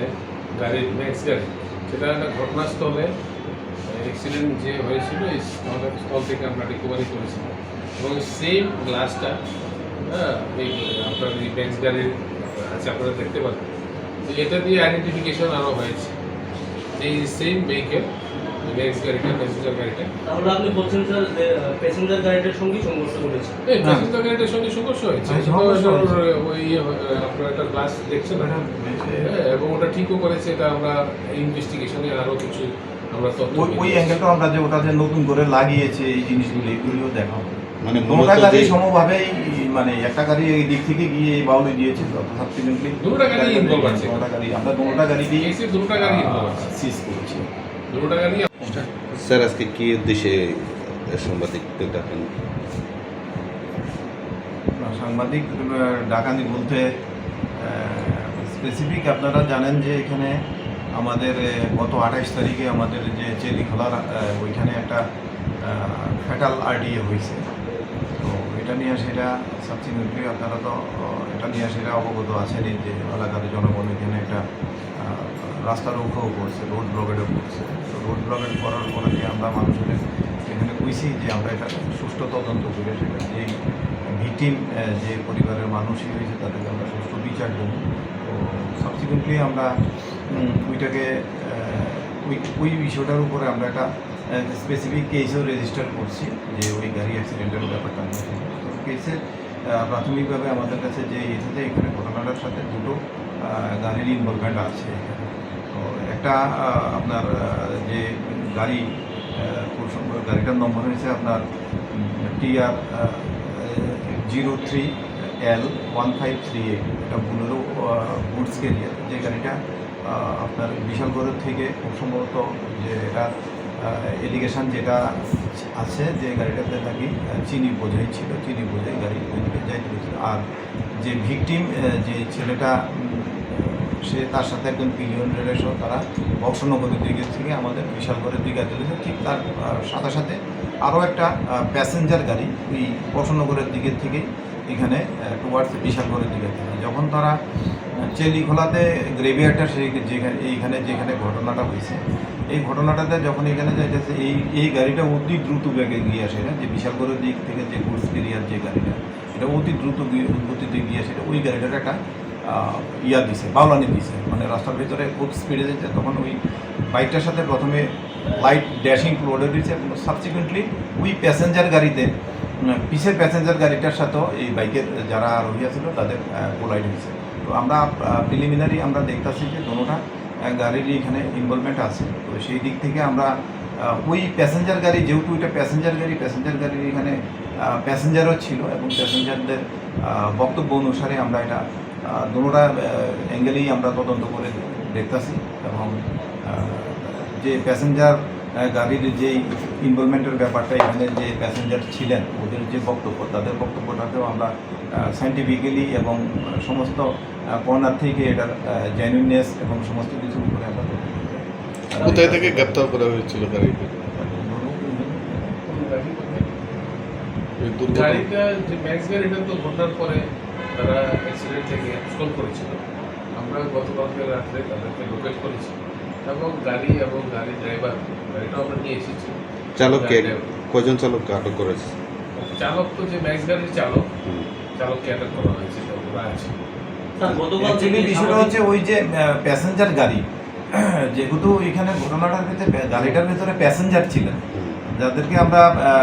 সাথে গাড়ির ম্যাক্স গাড়ি সেটা একটা ঘটনাস্থলে অ্যাক্সিডেন্ট যে হয়েছিল, এই স্থল- থেকে আমরা রিকভারি করেছিলাম। এবং সেম গ্লাসটা হ্যাঁ এই, আপনার এই ম্যাক্স গাড়ির আছে, আপনারা দেখতে পাচ্ছেন। এটা দিয়ে আইডেন্টিফিকেশন আরও হয়েছে। এই সেম ভেহিকেল ম্যাক্স গাড়িটা প্যাসেঞ্জার গাড়িটা। তাহলে আপনি বলছেন স্যার যে প্যাসেঞ্জার গাড়িটার সঙ্গেই সংঘর্ষ ঘটেছে এই প্যাসেঞ্জার গাড়িটার সঙ্গে সংঘর্ষ হয়েছে। হ্যাঁ, সংঘর্ষ ওটা হয়েছে। ওর- ওই একটা গ্লাস দেখছেন? হ্যাঁ, এবং ওটা ঠিকও করেছে এটা আমরা ইনভেস্টিগেশনে আরও কিছু আমরা ওই ওই অ্যাঙ্গেলটা আমরা যে ওটা নতুন করে লাগিয়েছে এই জিনিসগুলো এগুলিও দেখাবো মানে দুটা গাড়ি সমভাবেই মানে একটা গাড়ি এই দিক থেকে গিয়ে এই বাউলে দিয়েছে সাবসিডেন্টলি দুটা গাড়ি involved আছে। দুটা গাড়ি। আমরা দুটা গাড়ি দিয়ে দুটো গাড়ি involved আছে। সিজ করেছি। দুটো গাড়ি স্যার আজকে কি উদ্দেশ্যে সাংবাদিকদের ডাকেন? সাংবাদিক ডাকানি বলতে স্পেসিফিক আপনারা জানেন যে এখানে আমাদের গত আঠাইশ তারিখে আমাদের যে চেলিখোলার আহ, ওইখানে একটা ফ্যাটাল আরডিএ হয়েছে। তো এটা নিয়ে সেটা সাবসিকুয়েন্টলি আপনারা তো এটা নিয়ে সেটা অবগত আছেনই যে এলাকার জনগণ এখানে একটা রাস্তা রোকও করছে, রোড ব্লকেটও করছে। তো রোড ব্লকেট করার পরে যে আমরা মানুষের এখানে কইছি যে আমরা এটা সুষ্ঠু তদন্ত করে সেটা যেই ভিকটিম যে পরিবারের মানুষই হয়েছে তাদেরকে আমরা সুষ্ঠু বিচার দেব। তো সাবসিকুয়েন্টলি আমরা ওইটাকে ওই ওই বিষয়টার উপরে আমরা একটা স্পেসিফিক কেসও রেজিস্টার করছি যে ওই গাড়ি অ্যাক্সিডেন্টের ব্যাপারটা কেসের প্রাথমিকভাবে আমাদের কাছে যে এসেছে এখানে ঘটনাটার সাথে দুটো গাড়ির ইনভলভমেন্ট আছে একটা আপনার যে গাড়ি গাড়িটার নম্বর হয়েছে আপনার TR zero three L one five three eight, এটা বুলেরো গুডস ক্যারিয়ার যে গাড়িটা আপনার বিশালগড় থেকে খুব সম্ভবত যে এটা এলিগেশন যেটা আছে, যে গাড়িটাতে নাকি চিনি বোঝাই ছিল, চিনি বোঝাই গাড়ি যাইতে আর যে ভিকটিম যে ছেলেটা সে তার সাথে একজন পিলিয়ন রেলের সহ তারা বক্সনগরের দিকে থেকে আমাদের বিশালগড়ের দিকে চলেছে ঠিক তার সাথে সাথে আরও একটা প্যাসেঞ্জার গাড়ি ওই বক্সনগরের দিকের থেকে এখানে টুয়ার্ডস বিশালগড়ের দিকে থেকে যখন তারা চেলিখোলাতে গ্রেভিয়ারটা সেই যেখানে, এইখানে যেখানে ঘটনাটা হয়েছে, এই ঘটনাটাতে যখন এখানে যাইতেছে, এই এই গাড়িটা অতি দ্রুত বেগে গিয়ে আসে না, যে বিশালগড়ের দিক থেকে যে গুডস কেরিয়ার যে গাড়িটা, এটা অতি দ্রুত গতিতে গিয়ে আসে, ওই গাড়িটার একটা ইয়া দিছে, বাউলানি দিছে। মানে রাস্তার ভিতরে খুব স্পিডে যাচ্ছে তখন ওই বাইকটার সাথে প্রথমে লাইট ড্যাশিং রোডে দিচ্ছে এবং সাবসিকুয়েন্টলি ওই প্যাসেঞ্জার গাড়িতে পিছের প্যাসেঞ্জার গাড়িটার সাথেও এই বাইকের যারা রহিয়া ছিল তাদের কোলাইড হয়েছে তো আমরা প্রিলিমিনারি আমরা দেখতেছি যে দোনোটা গাড়িরই এখানে ইনভলভমেন্ট আছে। তো সেই দিক থেকে আমরা ওই প্যাসেঞ্জার গাড়ি, যেহেতু এটা প্যাসেঞ্জার গাড়ি প্যাসেঞ্জার গাড়ির এখানে প্যাসেঞ্জারও ছিল এবং প্যাসেঞ্জারদের বক্তব্য অনুসারে আমরা এটা দুটা অ্যাঙ্গেলেই আমরা তদন্ত করে দেখতেছি এবং যে প্যাসেঞ্জার গাড়ির যে ইনভলভমেন্টের ব্যাপারটা এখানে যে প্যাসেঞ্জার ছিলেন ওদের যে বক্তব্য তাদের বক্তব্যটাকেও আমরা সাইন্টিফিক্যালি এবং সমস্ত কর্নার থেকে এটার জেনুইননেস এবং সমস্ত কিছুর উপরে আমরা কোথায় থেকে গ্রেপ্তার করা হয়েছিল দুর্ঘটনা গাড়িটা যে ম্যাক্স গাড়িটা তো ঘটনার পরে তারা অ্যাক্সিডেন্ট থেকে স্কল করেছিল। আমরা গতকালকে রাত্রে তাদেরকে লোকেট করেছি এবং গাড়ি এবং গাড়ি ড্রাইভার গাড়িটাও আমরা নিয়ে এসেছি। চালককে কয়জন চালককে আটক করেছে? চালক তো যে ম্যাক্স গাড়ির চালক চালককে আটক করা হয়েছে ওরা আছে। বিষয়টা হচ্ছে ওই যে প্যাসেঞ্জার গাড়ি। যেহেতু এখানে ঘটনাটার ভিতরে গাড়িটার ভিতরে প্যাসেঞ্জার ছিলেন। যাদেরকে আমরা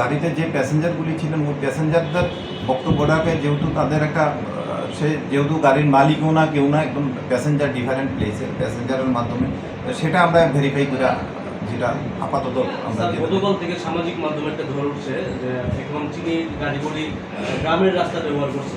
গাড়িতে যে প্যাসেঞ্জারগুলি ছিলেন ওই প্যাসেঞ্জারদের বক্তব্যটাকে যেহেতু তাদের একটা সে যেহেতু গাড়ির মালিকও না কেউ না একদম প্যাসেঞ্জার ডিফারেন্ট প্লেসের প্যাসেঞ্জারের মাধ্যমে তো সেটা আমরা ভেরিফাই করে যেটা আপাতত আমরা গতকাল থেকে সামাজিক মাধ্যমে একটা ধরে উঠছে যে এখন চিনি গাড়িগুলি গ্রামের রাস্তা ব্যবহার করছে।